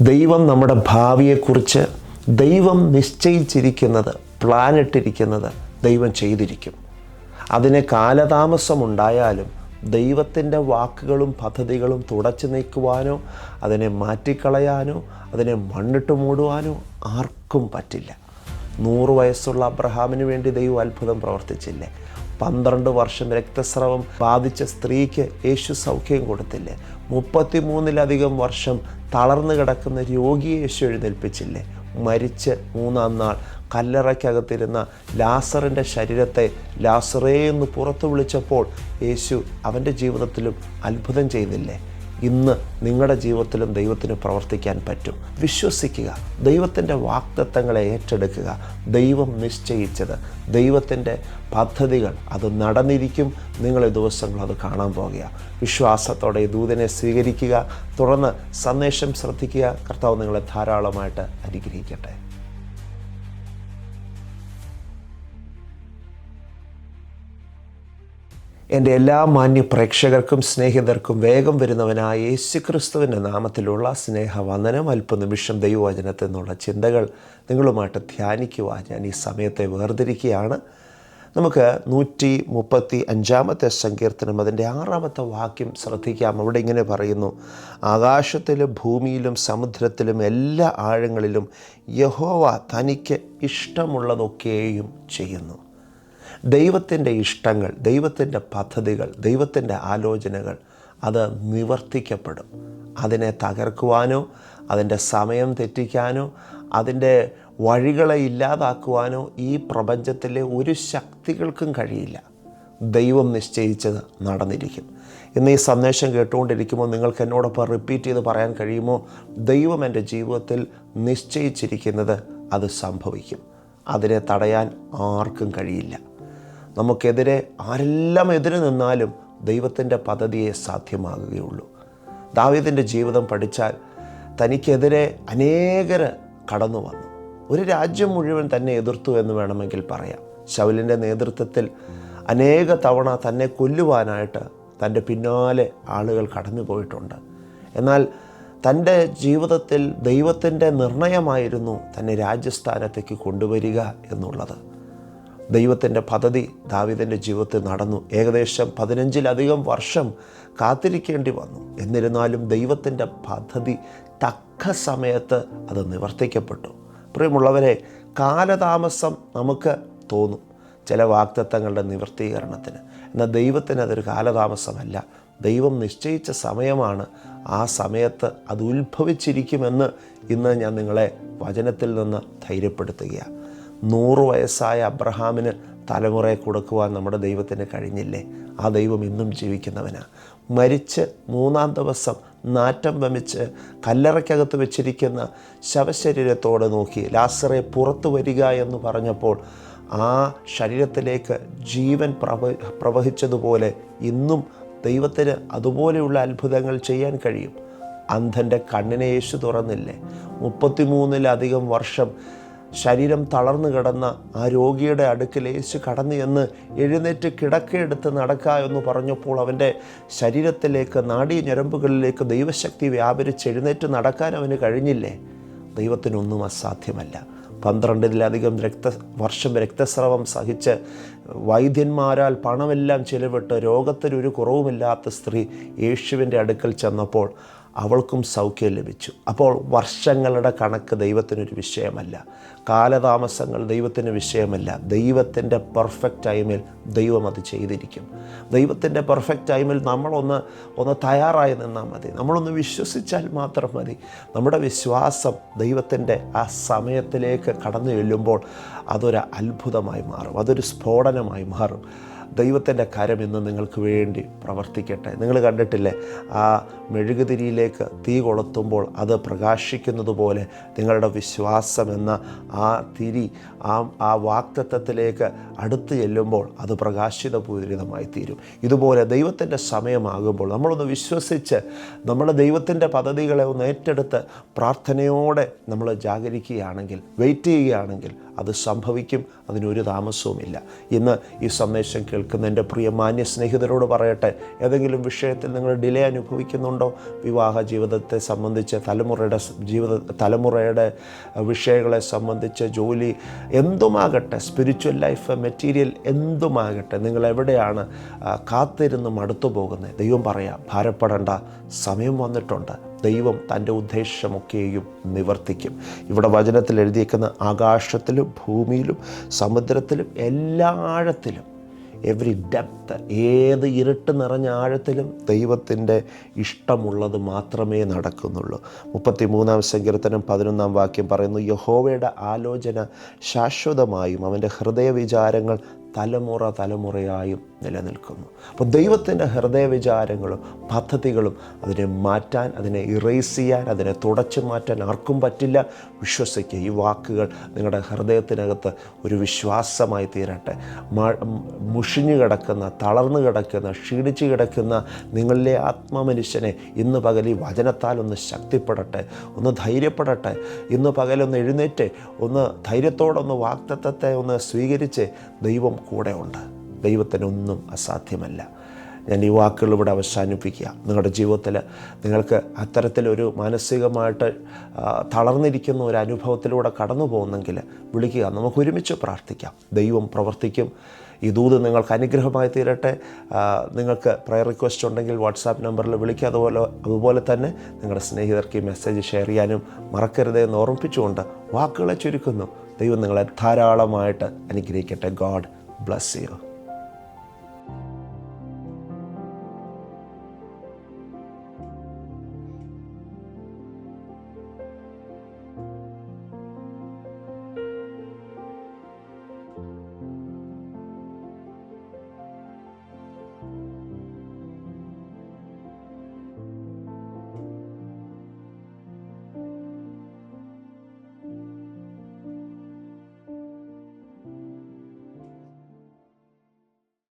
ദൈവം നമ്മുടെ ഭാവിയെക്കുറിച്ച് ദൈവം നിശ്ചയിച്ചിരിക്കുന്നത് പ്ലാനിട്ടിരിക്കുന്നത് ദൈവം ചെയ്തിരിക്കും. അതിന് കാലതാമസമുണ്ടായാലും ദൈവത്തിന്റെ വാക്കുകളും പദ്ധതികളും തുടച്ചു നീക്കുവാനോ അതിനെ മാറ്റിക്കളയാനോ അതിനെ മണ്ണിട്ട് മൂടുവാനോ ആർക്കും പറ്റില്ല. നൂറ് വയസ്സുള്ള അബ്രഹാമിന് വേണ്ടി ദൈവം അത്ഭുതം പ്രവർത്തിച്ചില്ലേ? പന്ത്രണ്ട് വർഷം രക്തസ്രവം ബാധിച്ച സ്ത്രീക്ക് യേശു സൗഖ്യം കൊടുത്തില്ലേ? മുപ്പത്തിമൂന്നിലധികം വർഷം തളർന്നു കിടക്കുന്ന രോഗിയെ യേശു എഴുന്നേൽപ്പിച്ചില്ലേ? മരിച്ച് മൂന്നാം നാൾ കല്ലറയ്ക്കകത്തിരുന്ന ലാസറിന്റെ ശരീരത്തെ ലാസറേ എന്ന് പുറത്തു വിളിച്ചപ്പോൾ യേശു അവന്റെ ജീവിതത്തിലും അത്ഭുതം ചെയ്തില്ലേ? ഇന്ന് നിങ്ങളുടെ ജീവിതത്തിലും ദൈവത്തിന് പ്രവർത്തിക്കാൻ പറ്റും. വിശ്വസിക്കുക. ദൈവത്തിന്റെ വാക്തത്വങ്ങളെ ഏറ്റെടുക്കുക. ദൈവം നിശ്ചയിച്ചത്. ദൈവത്തിന്റെ പദ്ധതികൾ അത് നടന്നിരിക്കും. നിങ്ങൾ ഈ ദിവസങ്ങൾ അത് കാണാൻ പോകുക. വിശ്വാസത്തോടെ ദൂതനെ സ്വീകരിക്കുക. തുടർന്ന് സന്ദേശം ശ്രദ്ധിക്കുക. കർത്താവ് നിങ്ങളെ ധാരാളമായിട്ട് അനുഗ്രഹിക്കട്ടെ. എന്റെ എല്ലാ മാന്യ പ്രേക്ഷകർക്കും സ്നേഹിതർക്കും വേഗം വരുന്നവനായ യേശു ക്രിസ്തുവിന്റെ നാമത്തിലുള്ള സ്നേഹവന്ദനം അല്പനിമിഷം ദൈവവചനത്തിൽ നിന്നുള്ള ചിന്തകൾ നിങ്ങളുമായിട്ട് ധ്യാനിക്കുവാൻ ഞാൻ ഈ സമയത്തെ വേർതിരിക്കുകയാണ്. നമുക്ക് നൂറ്റി മുപ്പത്തി അഞ്ചാമത്തെ സങ്കീർത്തനം അതിന്റെ ആറാമത്തെ വാക്യം ശ്രദ്ധിക്കാം. അവിടെ ഇങ്ങനെ പറയുന്നു ആകാശത്തിലും ഭൂമിയിലും സമുദ്രത്തിലും എല്ലാ ആഴങ്ങളിലും യഹോവ തനിക്ക് ഇഷ്ടമുള്ളതൊക്കെയും ചെയ്യുന്നു. ദൈവത്തിന്റെ ഇഷ്ടങ്ങൾ ദൈവത്തിന്റെ പദ്ധതികൾ ദൈവത്തിന്റെ ആലോചനകൾ അത് നിവർത്തിക്കപ്പെടും. അതിനെ തകർക്കുവാനോ അതിന്റെ സമയം തെറ്റിക്കാനോ അതിന്റെ വഴികളെ ഇല്ലാതാക്കുവാനോ ഈ പ്രപഞ്ചത്തിലെ ഒരു ശക്തികൾക്കും കഴിയില്ല. ദൈവം നിശ്ചയിച്ചത് നടന്നിരിക്കും. ഇന്ന് ഈ സന്ദേശം കേട്ടുകൊണ്ടിരിക്കുമ്പോൾ നിങ്ങൾക്ക് എന്നോടൊപ്പം റിപ്പീറ്റ് ചെയ്ത് പറയാൻ കഴിയുമോ? ദൈവം എന്റെ ജീവിതത്തിൽ നിശ്ചയിച്ചിരിക്കുന്നത് അത് സംഭവിക്കും. അതിനെ തടയാൻ ആർക്കും കഴിയില്ല. നമുക്കെതിരെ ആരെല്ലാം എതിരെ നിന്നാലും ദൈവത്തിന്റെ പദ്ധതിയെ സാധ്യമാകുകയുള്ളൂ. ദാവീദിന്റെ ജീവിതം പഠിച്ചാൽ തനിക്കെതിരെ അനേകർ കടന്നു വന്നു. ഒരു രാജ്യം മുഴുവൻ തന്നെ എതിർത്തു എന്ന് വേണമെങ്കിൽ പറയാം. ശൗലിന്റെ നേതൃത്വത്തിൽ അനേക തവണ തന്നെ കൊല്ലുവാനായിട്ട് തന്റെ പിന്നാലെ ആളുകൾ കടന്നു പോയിട്ടുണ്ട്. എന്നാൽ തന്റെ ജീവിതത്തിൽ ദൈവത്തിന്റെ നിർണയമായിരുന്നു തന്നെ രാജ്യസ്ഥാനത്തേക്ക് കൊണ്ടുവരിക എന്നുള്ളത്. ദൈവത്തിന്റെ പദ്ധതി ദാവിദന്റെ ജീവിതത്തിൽ നടന്നു. ഏകദേശം പതിനഞ്ചിലധികം വർഷം കാത്തിരിക്കേണ്ടി വന്നു. എന്നിരുന്നാലും ദൈവത്തിന്റെ പദ്ധതി തക്ക സമയത്ത് അത് നിവർത്തിക്കപ്പെട്ടു. പ്രിയമുള്ളവരെ കാലതാമസം നമുക്ക് തോന്നും ചില വാക്തത്വങ്ങളുടെ നിവർത്തീകരണത്തിന്. എന്നാൽ ദൈവത്തിന് അതൊരു കാലതാമസമല്ല. ദൈവം നിശ്ചയിച്ച സമയമാണ് ആ സമയത്ത് അത് ഉത്ഭവിച്ചിരിക്കുമെന്ന് ഇന്ന് ഞാൻ നിങ്ങളെ വചനത്തിൽ നിന്ന് ധൈര്യപ്പെടുത്തുകയാണ്. നൂറ് വയസ്സായ അബ്രഹാമിന് തലമുറയെ കൊടുക്കുവാൻ നമ്മുടെ ദൈവത്തിന് കഴിഞ്ഞില്ലേ? ആ ദൈവം ഇന്നും ജീവിക്കുന്നവനാണ് മരിച്ച് മൂന്നാം ദിവസം നാറ്റം വമിച്ച് കല്ലറയ്ക്കകത്ത് വെച്ചിരിക്കുന്ന ശവശരീരത്തോടെ നോക്കി ലാസറെ പുറത്തു വരിക എന്ന് പറഞ്ഞപ്പോൾ ആ ശരീരത്തിലേക്ക് ജീവൻ പ്രവ പ്രവഹിച്ചതുപോലെ ഇന്നും ദൈവത്തിന് അതുപോലെയുള്ള അത്ഭുതങ്ങൾ ചെയ്യാൻ കഴിയും. അന്ധന്റെ കണ്ണിനെ യേശു തുറന്നില്ലേ? മുപ്പത്തിമൂന്നിലധികം വർഷം ശരീരം തളർന്നു കിടന്ന ആ രോഗിയുടെ അടുക്കൽ യേശു കടന്നു എന്ന് എഴുന്നേറ്റ് കിടക്കയെടുത്ത് നടക്കുക എന്ന് പറഞ്ഞപ്പോൾ അവന്റെ ശരീരത്തിലേക്ക് നാഡീ ഞരമ്പുകളിലേക്ക് ദൈവശക്തി വ്യാപരിച്ച് എഴുന്നേറ്റ് നടക്കാൻ അവന് കഴിഞ്ഞില്ലേ? ദൈവത്തിനൊന്നും അസാധ്യമല്ല. പന്ത്രണ്ടിലധികം രക്ത വർഷം രക്തസ്രവം സഹിച്ച് വൈദ്യന്മാരാൽ പണമെല്ലാം ചിലവിട്ട് രോഗത്തിനൊരു കുറവുമില്ലാത്ത സ്ത്രീ യേശുവിന്റെ അടുക്കൽ ചെന്നപ്പോൾ അവൾക്കും സൗഖ്യം ലഭിച്ചു. അപ്പോൾ വർഷങ്ങളുടെ കണക്ക് ദൈവത്തിനൊരു വിഷയമല്ല. കാലതാമസങ്ങൾ ദൈവത്തിന് വിഷയമല്ല. ദൈവത്തിന്റെ പെർഫെക്റ്റ് ടൈമിൽ ദൈവം അത് ചെയ്തിരിക്കും. ദൈവത്തിന്റെ പെർഫെക്റ്റ് ടൈമിൽ നമ്മളൊന്ന് ഒന്ന് തയ്യാറായി നിന്നാൽ മതി. നമ്മളൊന്ന് വിശ്വസിച്ചാൽ മാത്രം മതി. നമ്മുടെ വിശ്വാസം ദൈവത്തിന്റെ ആ സമയത്തിലേക്ക് കടന്നു ചെല്ലുമ്പോൾ അതൊരു അത്ഭുതമായി മാറും. അതൊരു സ്ഫോടനമായി മാറും. ദൈവത്തിന്റെ കരം ഇന്ന് നിങ്ങൾക്ക് വേണ്ടി പ്രവർത്തിക്കട്ടെ. നിങ്ങൾ കണ്ടിട്ടില്ലേ? ആ മെഴുകുതിരിയിലേക്ക് തീ കൊളുത്തുമ്പോൾ അത് പ്രകാശിക്കുന്നത് പോലെ നിങ്ങളുടെ വിശ്വാസം എന്ന ആ തിരി ആ ആ വാക്തത്വത്തിലേക്ക് അടുത്ത് ചെല്ലുമ്പോൾ അത് പ്രകാശിതപൂരിതമായി തീരും. ഇതുപോലെ ദൈവത്തിന്റെ സമയമാകുമ്പോൾ നമ്മളൊന്ന് വിശ്വസിച്ച് നമ്മുടെ ദൈവത്തിന്റെ പദ്ധതികളെ ഒന്ന് ഏറ്റെടുത്ത് പ്രാർത്ഥനയോടെ നമ്മൾ ജാഗരിക്കുകയാണെങ്കിൽ വെയിറ്റ് ചെയ്യുകയാണെങ്കിൽ അത് സംഭവിക്കും. അതിനൊരു താമസവുമില്ല. ഇന്ന് ഈ സന്ദേശം കേൾക്കുക കേൾക്കുന്ന എന്റെ പ്രിയ മാന്യ സ്നേഹിതരോട് പറയട്ടെ. ഏതെങ്കിലും വിഷയത്തിൽ നിങ്ങൾ ഡിലേ അനുഭവിക്കുന്നുണ്ടോ? വിവാഹ ജീവിതത്തെ സംബന്ധിച്ച് തലമുറയുടെ ജീവിത തലമുറയുടെ വിഷയങ്ങളെ സംബന്ധിച്ച് ജോലി എന്തുമാകട്ടെ സ്പിരിച്വൽ ലൈഫ് മെറ്റീരിയൽ എന്തുമാകട്ടെ നിങ്ങൾ എവിടെയാണ് കാത്തിരുന്ന് മടുത്തു പോകുന്നത്? ദൈവം പറയാം ഭാരപ്പെടേണ്ട സമയം വന്നിട്ടുണ്ട്. ദൈവം തന്റെ ഉദ്ദേശമൊക്കെയും നിവർത്തിക്കും. ഇവിടെ വചനത്തിൽ എഴുതിയേക്കുന്ന ആകാശത്തിലും ഭൂമിയിലും സമുദ്രത്തിലും എല്ലാ ആഴത്തിലും എവറി ഡെപ്ത് ഏത് ഇരുട്ട് നിറഞ്ഞ ആഴത്തിലും ദൈവത്തിന്റെ ഇഷ്ടമുള്ളത് മാത്രമേ നടക്കുന്നുള്ളൂ. മുപ്പത്തി മൂന്നാം സങ്കീർത്തനം പതിനൊന്നാം വാക്യം പറയുന്നു യഹോവയുടെ ആലോചന ശാശ്വതമായും അവന്റെ ഹൃദയവിചാരങ്ങൾ തലമുറ തലമുറയായും നിലനിൽക്കുന്നു. അപ്പോൾ ദൈവത്തിന്റെ ഹൃദയ വിചാരങ്ങളും പദ്ധതികളും അതിനെ മാറ്റാൻ അതിനെ ഇറേസ് ചെയ്യാൻ അതിനെ തുടച്ചു മാറ്റാൻ ആർക്കും പറ്റില്ല. വിശ്വസിക്കുക. ഈ വാക്കുകൾ നിങ്ങളുടെ ഹൃദയത്തിനകത്ത് ഒരു വിശ്വാസമായി തീരട്ടെ. മുഷിഞ്ഞു കിടക്കുന്ന തളർന്നു കിടക്കുന്ന ക്ഷീണിച്ചു കിടക്കുന്ന നിങ്ങളിലെ ആത്മമനുഷ്യനെ ഇന്ന് പകൽ ഈ വചനത്താൽ ഒന്ന് ശക്തിപ്പെടട്ടെ. ഒന്ന് ധൈര്യപ്പെടട്ടെ. ഇന്ന് പകലൊന്ന് എഴുന്നേറ്റ് ഒന്ന് ധൈര്യത്തോടെ ഒന്ന് വാക്തത്വത്തെ ഒന്ന് സ്വീകരിച്ച് ദൈവം കൂടെ ഉണ്ട്. ദൈവത്തിനൊന്നും അസാധ്യമല്ല. ഞാൻ ഈ വാക്കുകൾ ഇവിടെ അവസാനിപ്പിക്കുക. നിങ്ങളുടെ ജീവിതത്തിൽ നിങ്ങൾക്ക് അത്തരത്തിലൊരു മാനസികമായിട്ട് തളർന്നിരിക്കുന്ന ഒരു അനുഭവത്തിലൂടെ കടന്നു പോകുന്നെങ്കിൽ വിളിക്കുക. നമുക്ക് ഒരുമിച്ച് പ്രാർത്ഥിക്കാം. ദൈവം പ്രവർത്തിക്കും. ഈ ദൂത് നിങ്ങൾക്ക് അനുഗ്രഹമായി തീരട്ടെ. നിങ്ങൾക്ക് പ്രയർ റിക്വസ്റ്റ് ഉണ്ടെങ്കിൽ വാട്സാപ്പ് നമ്പറിൽ വിളിക്കുക. അതുപോലെ അതുപോലെ തന്നെ നിങ്ങളുടെ സ്നേഹിതർക്ക് ഈ മെസ്സേജ് ഷെയർ ചെയ്യാനും മറക്കരുത് എന്ന് ഓർമ്മിപ്പിച്ചുകൊണ്ട് വാക്കുകളെ ചുരുക്കുന്നു. ദൈവം നിങ്ങളെ ധാരാളമായിട്ട് അനുഗ്രഹിക്കട്ടെ. God bless you